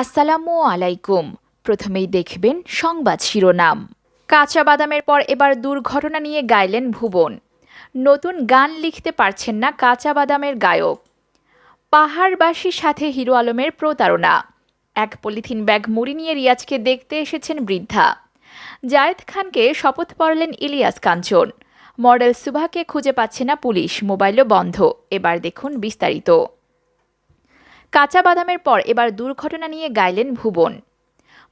আসসালামু আলাইকুম। প্রথমেই দেখবেন সংবাদ শিরোনাম। কাঁচা বাদামের পর এবার দুর্ঘটনা নিয়ে গাইলেন ভুবন। নতুন গান লিখতে পারছেন না কাঁচা বাদামের গায়ক। পাহাড়বাসীর সাথে হিরো আলমের প্রতারণা। এক পলিথিন ব্যাগ মুড়ি নিয়ে রিয়াজকে দেখতে এসেছেন বৃদ্ধা। জায়েদ খানকে শপথ পড়লেন ইলিয়াস কাঞ্চন। মডেল সুভাকে খুঁজে পাচ্ছে না পুলিশ, মোবাইলও বন্ধ। এবার দেখুন বিস্তারিত। কাঁচা বাদামের পর এবার দুর্ঘটনা নিয়ে গাইলেন ভুবন।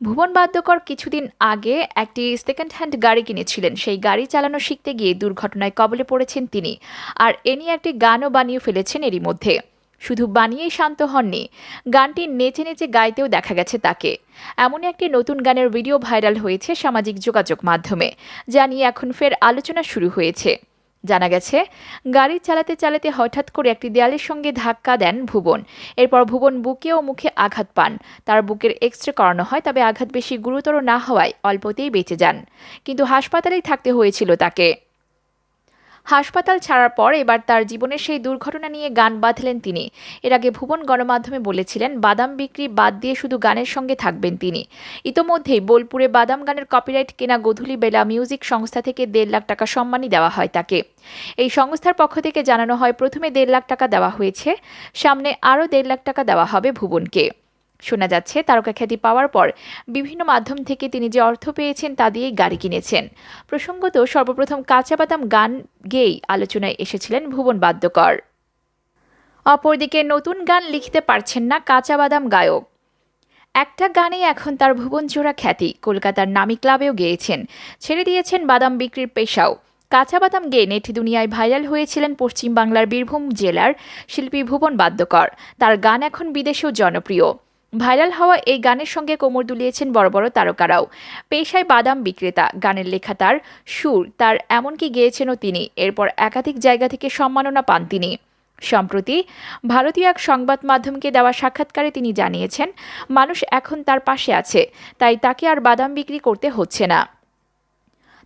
ভুবন বাদ্যকর কিছুদিন আগে একটি সেকেন্ড হ্যান্ড গাড়ি কিনেছিলেন। সেই গাড়ি চালানো শিখতে গিয়ে দুর্ঘটনায় কবলে পড়েছেন তিনি। আর এ নিয়ে একটি গানও বানিয়ে ফেলেছেন এরই মধ্যে। শুধু বানিয়েই শান্ত হননি, গানটি নেচে নেচে গাইতেও দেখা গেছে তাকে। এমনই একটি নতুন গানের ভিডিও ভাইরাল হয়েছে সামাজিক যোগাযোগ মাধ্যমে, যা নিয়ে এখন ফের আলোচনা শুরু হয়েছে। জানা গেছে, গাড়ি চালাতে চালাতে হঠাৎ করে একটি দেয়ালের সঙ্গে ধাক্কা দেন ভুবন। এরপর ভুবন বুকে ও মুখে আঘাত পান। তার বুকের এক্স রে করানো হয়, তবে আঘাত বেশি গুরুতর না হওয়ায় অল্পতেই বেঁচে যান। কিন্তু হাসপাতালেই থাকতে হয়েছিল তাকে। হাসপাতাল ছাড়ার পর এবার তার জীবনের সেই দুর্ঘটনা নিয়ে গান বাঁধলেন তিনি। এর আগে ভুবন গণমাধ্যমে বলেছিলেন, বাদাম বিক্রি বাদ দিয়ে শুধু গানের সঙ্গে থাকবেন তিনি। ইতোমধ্যেই বোলপুরে বাদাম গানের কপিরাইট কেনা গধুলি বেলা মিউজিক সংস্থা থেকে দেড় লাখ টাকা সম্মানই দেওয়া হয় তাকে। এই সংস্থার পক্ষ থেকে জানানো হয়, প্রথমে দেড় লাখ টাকা দেওয়া হয়েছে, সামনে আরও দেড় লাখ টাকা দেওয়া হবে ভুবনকে। শোনা যাচ্ছে তারকা খ্যাতি পাওয়ার পর বিভিন্ন মাধ্যম থেকে তিনি যে অর্থ পেয়েছেন তা দিয়েই গাড়ি কিনেছেন। প্রসঙ্গত, সর্বপ্রথম কাঁচা বাদাম গান গেয়েই আলোচনায় এসেছিলেন ভুবন বাদ্যকর। অপরদিকে নতুন গান লিখতে পারছেন না কাঁচা বাদাম গায়ক। একটা গানেই এখন তার ভুবনজোড়া খ্যাতি। কলকাতার নামি ক্লাবেও গেয়েছেন। ছেড়ে দিয়েছেন বাদাম বিক্রির পেশাও। কাঁচা বাদাম গেয়ে নেট দুনিয়ায় ভাইরাল হয়েছিলেন পশ্চিমবাংলার বীরভূম জেলার শিল্পী ভুবন বাদ্যকর। তার গান এখন বিদেশেও জনপ্রিয়। ভাইরাল হওয়া এই গানের সঙ্গে কোমর দুলিয়েছেন বড় বড় তারকারাও। পেশায় বাদাম বিক্রেতা, গানের লেখা তার, সুর, তার এমনকি গেয়েছেনও তিনি। এরপর একাধিক জায়গা থেকে সম্মাননা পান তিনি। সম্প্রতি ভারতীয় এক সংবাদ মাধ্যমকে দেওয়া সাক্ষাৎকারে তিনি জানিয়েছেন, মানুষ এখন তার পাশে আছে, তাই তাকে আর বাদাম বিক্রি করতে হচ্ছে না।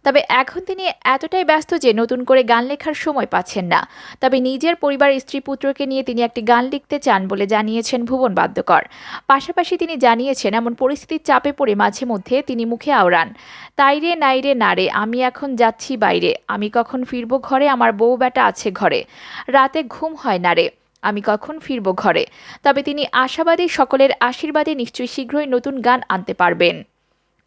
তবে এখন তিনি এতটাই ব্যস্ত যে নতুন করে গান লেখার সময় পাচ্ছেন না। তবে নিজের পরিবার স্ত্রী পুত্রকে নিয়ে তিনি একটি গান লিখতে চান বলে জানিয়েছেন ভুবন বাদ্যকর। পাশাপাশি তিনি জানিয়েছেন, এমন পরিস্থিতির চাপে পড়ে মাঝে মধ্যে তিনি মুখে আওড়ান। তাইরে নাইরে নারে আমি এখন যাচ্ছি বাইরে। আমি কখন ফিরবো ঘরে? আমার বউ বেটা আছে ঘরে। রাতে ঘুম হয় না রে, আমি কখন ফিরব ঘরে? তবে তিনি আশাবাদী, সকলের আশীর্বাদে নিশ্চয়ই শীঘ্রই নতুন গান আনতে পারবেন।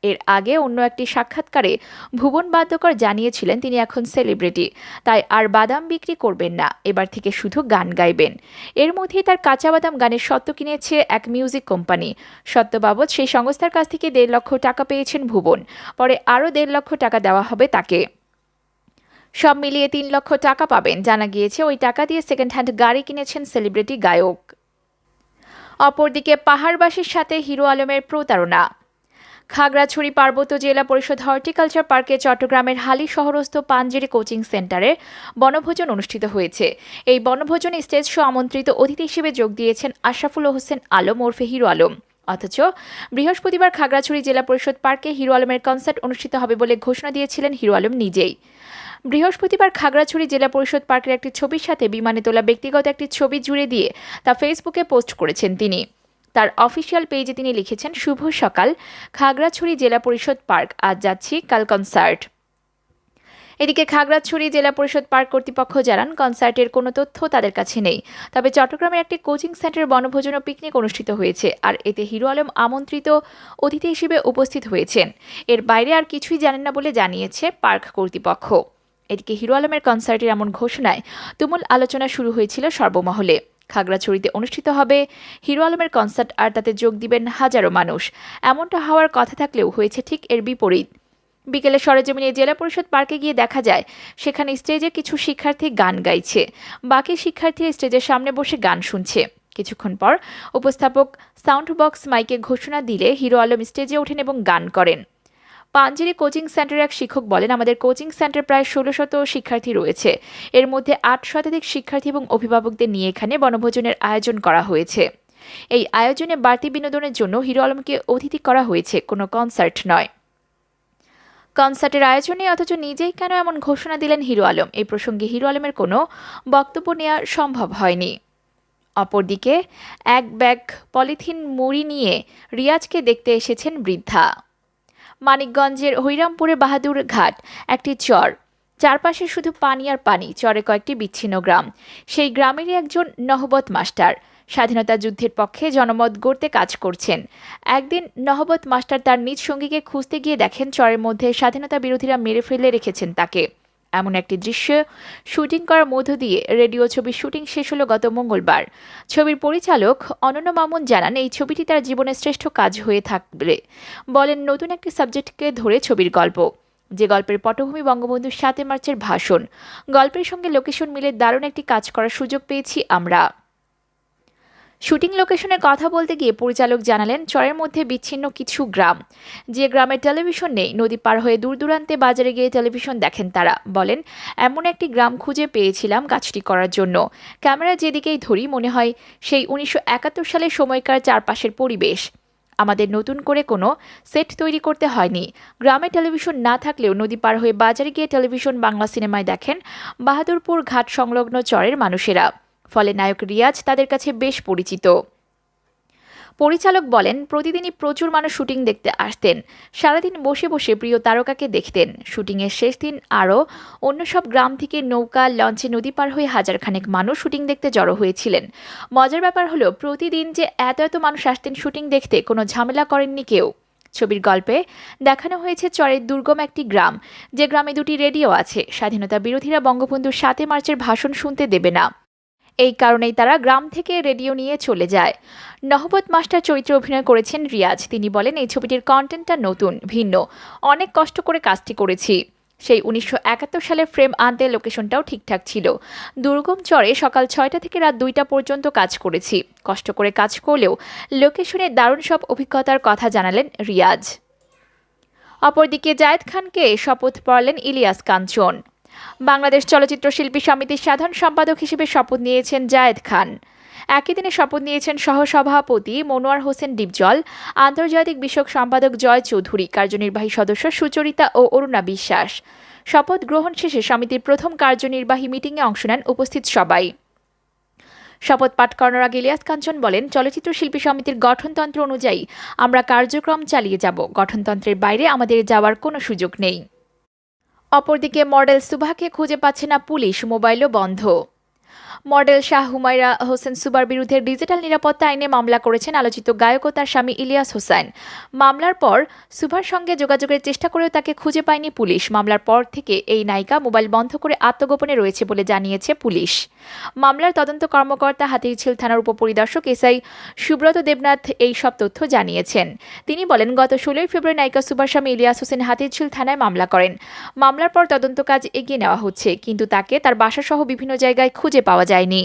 এর আগে অন্য একটি সাক্ষাৎকারে ভুবন বাদ্যকর জানিয়েছিলেন তিনি এখন সেলিব্রিটি। তাই আর বাদাম বিক্রি করবেন না, এবার থেকে শুধু গান গাইবেন। এর মধ্যেই তার কাঁচা বাদাম গানের সত্ত্ব কিনেছে এক মিউজিক কোম্পানি। সত্ত্ব বাবদ সেই সংস্থার কাছ থেকে দেড় লক্ষ টাকা পেয়েছেন ভুবন। পরে আরও দেড় লক্ষ টাকা দেওয়া হবে তাকে। সব মিলিয়ে তিন লক্ষ টাকা পাবেন, জানা গিয়েছে ওই টাকা দিয়ে সেকেন্ড হ্যান্ড গাড়ি কিনেছেন সেলিব্রিটি গায়ক। অপরদিকে পাহাড়বাসীর সাথে হিরো আলমের প্রতারণা। খাগড়াছড়ি পার্বত্য জেলা পরিষদ হর্টিকালচার পার্কে চট্টগ্রামের হালি শহরস্থ পাঞ্জেরি কোচিং সেন্টারে বনভোজন অনুষ্ঠিত হয়েছে। এই বনভোজনে স্টেজ শো আমন্ত্রিত অতিথি হিসেবে যোগ দিয়েছেন আশরাফুল হোসেন আলম ওরফে হিরো আলম। অথচ বৃহস্পতিবার খাগড়াছড়ি জেলা পরিষদ পার্কে হিরো আলমের কনসার্ট অনুষ্ঠিত হবে বলে ঘোষণা দিয়েছিলেন হিরো আলম নিজেই। বৃহস্পতিবার খাগড়াছড়ি জেলা পরিষদ পার্কের একটি ছবির সাথে বিমানে তোলা ব্যক্তিগত একটি ছবি জুড়ে দিয়ে তা ফেসবুকে পোস্ট করেছেন তিনি। তার অফিসিয়াল পেজে তিনি লিখেছেন, শুভ সকাল, খাগড়াছড়ি জেলা পরিষদ পার্ক, আজ যাচ্ছি কাল কনসার্ট এদিকে খাগড়াছড়ি জেলা পরিষদ পার্ক কর্তৃপক্ষ জানান, কনসার্টের কোনো তথ্য তাদের কাছে নেই। তবে চট্টগ্রামের একটি কোচিং সেন্টার বনভোজন ও পিকনিক অনুষ্ঠিত হয়েছে, আর এতে হিরো আলম আমন্ত্রিত অতিথি হিসেবে উপস্থিত হয়েছেন। এর বাইরে আর কিছুই জানেন না বলে জানিয়েছে পার্ক কর্তৃপক্ষ। এদিকে হিরো আলমের কনসার্টের এমন ঘোষণায় তুমুল আলোচনা শুরু হয়েছিল সর্বমহলে। খাগড়াছড়িতে অনুষ্ঠিত হবে। হিরো আলমের কনসার্ট, আর তাতে যোগ দিবেন হাজারো মানুষ। এমনটা হওয়ার কথা থাকলেও হয়েছে ঠিক এর বিপরীত। বিকেলে সরেজমিনে জেলা পরিষদ পার্কে গিয়ে দেখা যায়, সেখানে স্টেজে কিছু শিক্ষার্থী গান গাইছে। বাকি শিক্ষার্থী স্টেজের সামনে বসে গান শুনছে। কিছুক্ষণ পর উপস্থাপক সাউন্ড বক্স মাইকে ঘোষণা দিলে হিরো আলম স্টেজে ওঠেন এবং গান করেন। পাঞ্জেরি কোচিং সেন্টারের এক শিক্ষক বলেন, আমাদের কোচিং সেন্টার প্রায় ষোলো শত শিক্ষার্থী রয়েছে। এর মধ্যে আট শতাধিক শিক্ষার্থী এবং অভিভাবকদের নিয়ে এখানে বনভোজনের আয়োজন করা হয়েছে। এই আয়োজনে বাড়তি বিনোদনের জন্য হিরো আলমকে অতিথি করা হয়েছে। কোনো কনসার্ট নয়। কনসার্টের আয়োজনে অথচ নিজেই কেন এমন ঘোষণা দিলেন হিরো আলম? এই প্রসঙ্গে হিরো আলমের কোনো বক্তব্য নেওয়া সম্ভব হয়নি। অপরদিকে, এক ব্যাগ পলিথিন মুড়ি নিয়ে রিয়াজকে দেখতে এসেছেন বৃদ্ধা। মানিকগঞ্জের হৈরামপুরে বাহাদুর ঘাট, একটি চর। চারপাশে শুধু পানি আর পানি, চরে কয়েকটি বিচ্ছিন্ন গ্রাম। সেই গ্রামেরই একজন নহবত মাস্টার। স্বাধীনতা যুদ্ধের পক্ষে জনমত গড়তে কাজ করছেন। একদিন নহবত মাস্টার তার নিজ সঙ্গীকে খুঁজতে গিয়ে দেখেন, চরের মধ্যে স্বাধীনতা বিরোধীরা মেরে ফেলে রেখেছেন তাকে। এমন একটি দৃশ্য শুটিং করার মধ্য দিয়ে রেডিও ছবির শুটিং শেষ হলো গত মঙ্গলবার। ছবির পরিচালক অনন্য মামুন জানান, এই ছবিটি তার জীবনের শ্রেষ্ঠ কাজ হয়ে থাকবে। বলেন, নতুন একটি সাবজেক্টকে ধরে ছবির গল্প। যে গল্পের পটভূমি বঙ্গবন্ধু সাতে মার্চের ভাষণ। গল্পের সঙ্গে লোকেশন মিলে দারুণ একটি কাজ করার সুযোগ পেয়েছি আমরা। শুটিং লোকেশনের কথা বলতে গিয়ে পরিচালক জানালেন, চরের মধ্যে বিচ্ছিন্ন কিছু গ্রাম। যে গ্রামের টেলিভিশন নেই, নদী পার হয়ে দূর দূরান্তে বাজারে গিয়ে টেলিভিশন দেখেন তারা। বলেন, এমন একটি গ্রাম খুঁজে পেয়েছিলাম কাজটি করার জন্য। ক্যামেরা যেদিকেই ধরি, মনে হয় সেই উনিশশো একাত্তর সালের সময়কার চারপাশের পরিবেশ। আমাদের নতুন করে কোনো সেট তৈরি করতে হয়নি। গ্রামে টেলিভিশন না থাকলেও নদী পার হয়ে বাজারে গিয়ে টেলিভিশন, বাংলা সিনেমায় দেখেন বাহাদুরপুর ঘাট সংলগ্ন চরের মানুষেরা। ফলে নায়ক রিয়াজ তাদের কাছে বেশ পরিচিত। পরিচালক বলেন, প্রতিদিনই প্রচুর মানুষ শুটিং দেখতে আসতেন। সারাদিন বসে বসে প্রিয় তারকাকে দেখতেন। শুটিংয়ের শেষ দিন আরও অন্য সব গ্রাম থেকে নৌকা, লঞ্চে নদী পার হয়ে হাজারখানেক মানুষ শুটিং দেখতে জড়ো হয়েছিলেন। মজার ব্যাপার হলো, প্রতিদিন যে এত এত মানুষ আসতেন শুটিং দেখতে কোনো ঝামেলা করেননি কেউ। ছবির গল্পে দেখানো হয়েছে চরের দুর্গম একটি গ্রাম। যে গ্রামে দুটি রেডিও আছে, স্বাধীনতা বিরোধীরা বঙ্গবন্ধুর সাতই মার্চের ভাষণ শুনতে দেবে না। এই কারণেই তারা গ্রাম থেকে রেডিও নিয়ে চলে যায়। নহবত মাস্টার চরিত্রে অভিনয় করেছেন রিয়াজ। তিনি বলেন, এই ছবিটির কন্টেন্টটা নতুন, ভিন্ন। অনেক কষ্ট করে কাজটি করেছি। সেই উনিশশো সালের ফ্রেম আনতে লোকেশনটাও ঠিকঠাক ছিল। দুর্গম চরে সকাল ছয়টা থেকে রাত দুইটা পর্যন্ত কাজ করেছি। কষ্ট করে কাজ করলেও লোকেশনে দারুণ সব অভিজ্ঞতার কথা জানালেন রিয়াজ। অপরদিকে জায়েদ খানকে শপথ পড়লেন ইলিয়াস কাঞ্চন। বাংলাদেশ চলচ্চিত্র শিল্পী সমিতির সাধারণ সম্পাদক হিসেবে শপথ নিয়েছেন জায়েদ খান। একই দিনে শপথ নিয়েছেন সহসভাপতি মনোয়ার হোসেন ডিপজল, আন্তর্জাতিক বিষয়ক সম্পাদক জয় চৌধুরী, কার্যনির্বাহী সদস্য সুচরিতা ও অরুণা বিশ্বাস। শপথ গ্রহণ শেষে সমিতির প্রথম কার্যনির্বাহী মিটিংয়ে অংশ নেন উপস্থিত সবাই। শপথ পাঠ করানোর আগে ইলিয়াস কাঞ্চন বলেন, চলচ্চিত্র শিল্পী সমিতির গঠনতন্ত্র অনুযায়ী আমরা কার্যক্রম চালিয়ে যাব। গঠনতন্ত্রের বাইরে আমাদের যাওয়ার কোনো সুযোগ নেই। অপরদিকে মডেল সুভাকে খুঁজে পাচ্ছে না পুলিশ মোবাইলও বন্ধ। মডেল শাহ হুমায়রা হোসেন সুবার বিরুদ্ধে ডিজিটাল নিরাপত্তা আইনে মামলা করেছেন আলোচিত গায়ক ও তার স্বামী ইলিয়াস হোসেন। মামলার পর সুভার সঙ্গে যোগাযোগের চেষ্টা করেও তাকে খুঁজে পায়নি পুলিশ। মামলার পর থেকে এই নায়িকা মোবাইল বন্ধ করে আত্মগোপনে রয়েছে বলে জানিয়েছে পুলিশ। মামলার তদন্ত কর্মকর্তা হাতিরঝিল থানার উপপরিদর্শক এসআই সুব্রত দেবনাথ এই সব তথ্য জানিয়েছেন। তিনি বলেন, গত ষোলোই ফেব্রুয়ারি নায়িকা সুভার স্বামী ইলিয়াস হোসেন হাতিরঝিল থানায় মামলা করেন। মামলার পর তদন্ত কাজ এগিয়ে নেওয়া হচ্ছে, কিন্তু তাকে তার বাসাসহ বিভিন্ন জায়গায় খুঁজে পাওয়া যায়নি।